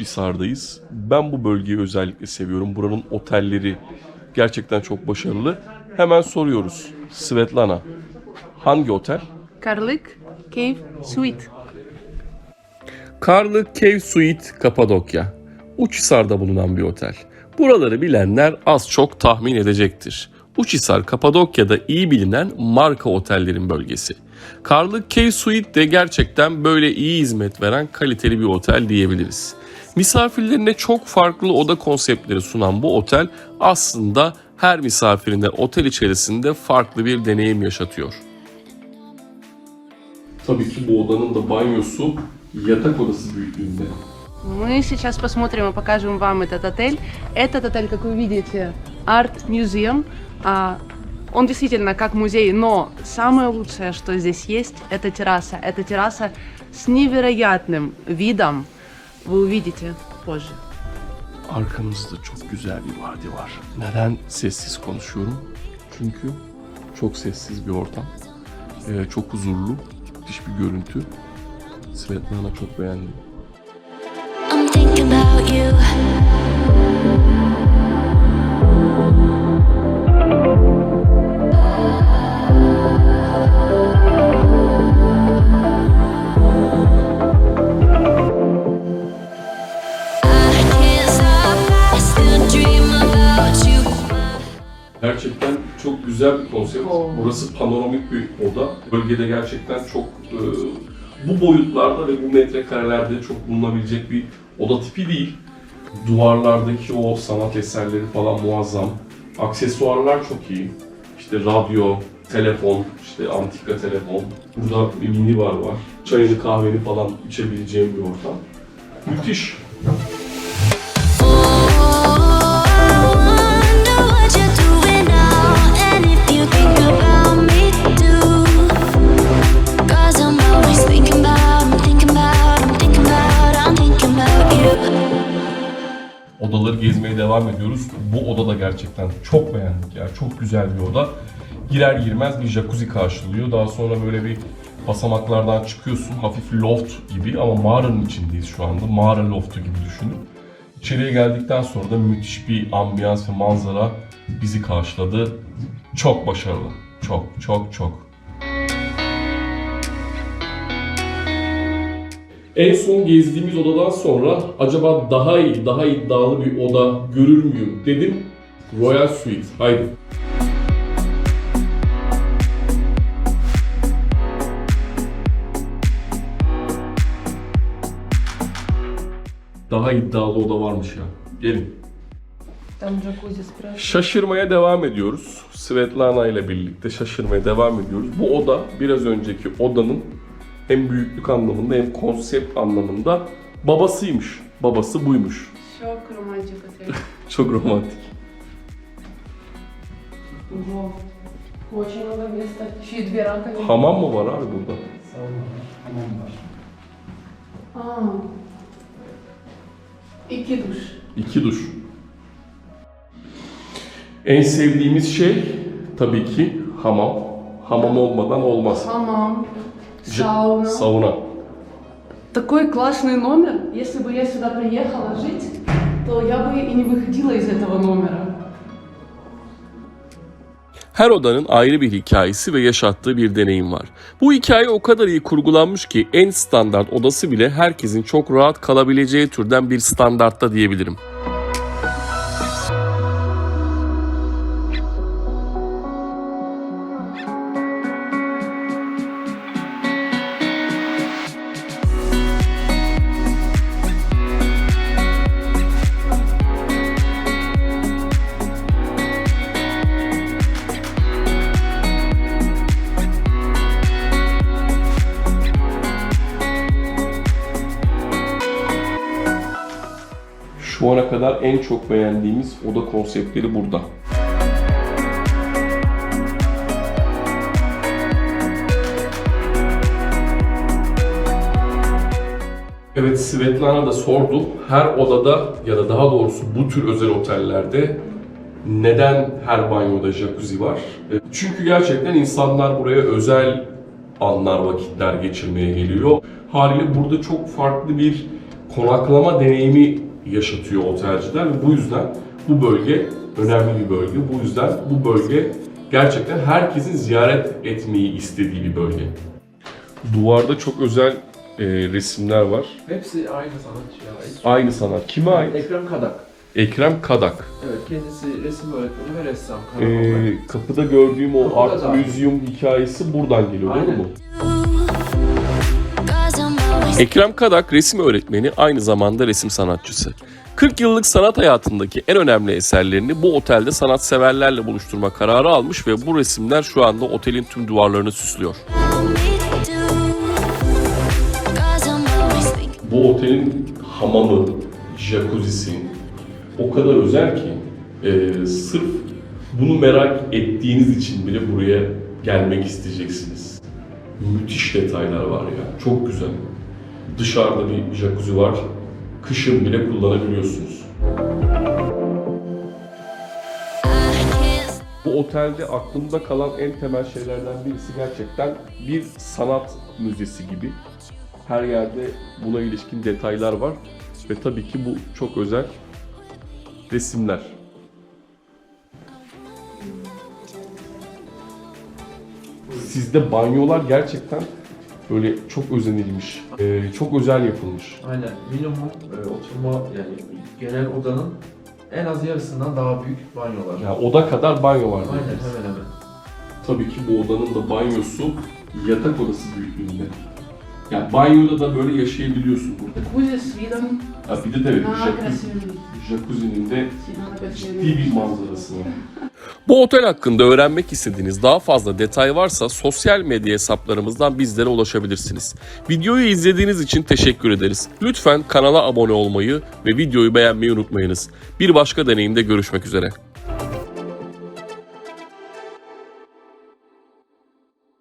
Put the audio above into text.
Hisar'dayız. Ben bu bölgeyi özellikle seviyorum. Buranın otelleri gerçekten çok başarılı. Hemen soruyoruz. Svetlana, hangi otel? Karlık Cave Suite. Karlı Cave Suite Kapadokya. Uçhisar'da bulunan bir otel. Buraları bilenler az çok tahmin edecektir. Uçhisar Kapadokya'da iyi bilinen marka otellerin bölgesi. Karlı Cave Suite de gerçekten böyle iyi hizmet veren kaliteli bir otel diyebiliriz. Misafirlerine çok farklı oda konseptleri sunan bu otel aslında her misafirine otel içerisinde farklı bir deneyim yaşatıyor. Tabii ki bu odanın da banyosu yatak odası büyüklüğünde. Мы сейчас посмотрим и покажем вам этот отель. Этот отель, как вы видите, Art Museum. А, Он действительно как музей, но самое лучшее, что здесь есть, это терраса. Это терраса с невероятным видом. Вы увидите позже. Arkamızda çok güzel bir vadi var. Neden sessiz konuşuyorum? Çünkü çok sessiz bir ortam. Ee, çok huzurlu, müthiş bir görüntü. Svetlana çok beğendim. I'm thinking about you. Gerçekten çok güzel bir konsept. Oo. Burası panoramik bir oda. Bölgede gerçekten çok e, bu boyutlarda ve bu metrekarelerde çok bulunabilecek bir oda tipi değil. Duvarlardaki o sanat eserleri falan muazzam. Aksesuarlar çok iyi. İşte radyo, telefon, işte antika telefon. Burada bir mini bar var. Çayını kahveni falan içebileceğim bir ortam. Müthiş. Odaları gezmeye devam ediyoruz. Bu oda da gerçekten çok beğendik ya. Çok güzel bir oda. Girer girmez bir jacuzzi karşılıyor. Daha sonra böyle bir basamaklardan çıkıyorsun. Hafif loft gibi ama mağaranın içindeyiz şu anda. Mağara loftu gibi düşünün. İçeriye geldikten sonra da müthiş bir ambiyans ve manzara bizi karşıladı. Çok başarılı. Çok çok çok. En son gezdiğimiz odadan sonra acaba daha iyi, daha iddialı bir oda görür müyüm dedim. Royal Suite. Haydi. Daha iddialı oda varmış ya. Gelin. Şaşırmaya devam ediyoruz. Svetlana ile birlikte şaşırmaya devam ediyoruz. Bu oda biraz önceki odanın hem büyüklük anlamında hem konsept anlamında babasıymış. Babası buymuş. Çok romantik отель. Çok romantik. Ого. Очень много места. Еще и две раковины. Hamam mı var abi burada? А. İki duş. İki duş. En sevdiğimiz şey tabii ki hamam. Hamam olmadan olmaz. Хамам. J- Сауна. Sauna. Такой классный номер. Если бы я сюда приехала жить, то я бы и не выходила из этого номера. Her odanın ayrı bir hikayesi ve yaşattığı bir deneyim var. Bu hikaye o kadar iyi kurgulanmış ki en standart odası bile herkesin çok rahat kalabileceği türden bir standartta diyebilirim. Şu ana kadar en çok beğendiğimiz oda konseptleri burada. Evet Svetlana da sordu. Her odada ya da daha doğrusu bu tür özel otellerde neden her banyoda jacuzzi var? E, Çünkü gerçekten insanlar buraya özel anlar, vakitler geçirmeye geliyor. Haliyle burada çok farklı bir konaklama deneyimi yaşatıyor otelciler ve bu yüzden bu bölge önemli bir bölge. Bu yüzden bu bölge gerçekten herkesin ziyaret etmeyi istediği bir bölge. Duvarda çok özel e, resimler var. Hepsi aynı sanatçıya ait. Aynı sanat. Kime ait? Ekrem Kadak. Ekrem Kadak. Evet kendisi resim öğretmeni ve ressam. Ee, kapıda gördüğüm o Kapıda Art. Museum hikayesi buradan geliyor değil Aynen. mi? Ekrem Kadak resim öğretmeni aynı zamanda resim sanatçısı. 40 yıllık sanat hayatındaki en önemli eserlerini bu otelde sanatseverlerle buluşturma kararı almış ve bu resimler şu anda otelin tüm duvarlarını süslüyor. Bu otelin hamamı, jacuzzi'si o kadar özel ki e, sırf bunu merak ettiğiniz için bile buraya gelmek isteyeceksiniz. Müthiş detaylar var ya, çok güzel. Dışarıda bir jacuzzi var, kışın bile kullanabiliyorsunuz. Bu otelde aklımda kalan en temel şeylerden birisi gerçekten bir sanat müzesi gibi. Her yerde buna ilişkin detaylar var ve tabii ki bu çok özel resimler. Sizde banyolar gerçekten böyle çok özenilmiş, e, çok özel yapılmış. Aynen. Minimum e, oturma yani genel odanın en az yarısından daha büyük banyolar. Yani oda kadar banyo var. Aynen diyoruz. hemen hemen. Tabii ki bu odanın da banyosu yatak odası büyüklüğünde. Yani banyoda da böyle yaşayabiliyorsun burada. Jacuzzi Sweden. Ha, bir de tabii jacuzzi, jacuzzi'nin de ciddi bir manzarası var. Bu otel hakkında öğrenmek istediğiniz daha fazla detay varsa sosyal medya hesaplarımızdan bizlere ulaşabilirsiniz. Videoyu izlediğiniz için teşekkür ederiz. Lütfen kanala abone olmayı ve videoyu beğenmeyi unutmayınız. Bir başka deneyimde görüşmek üzere.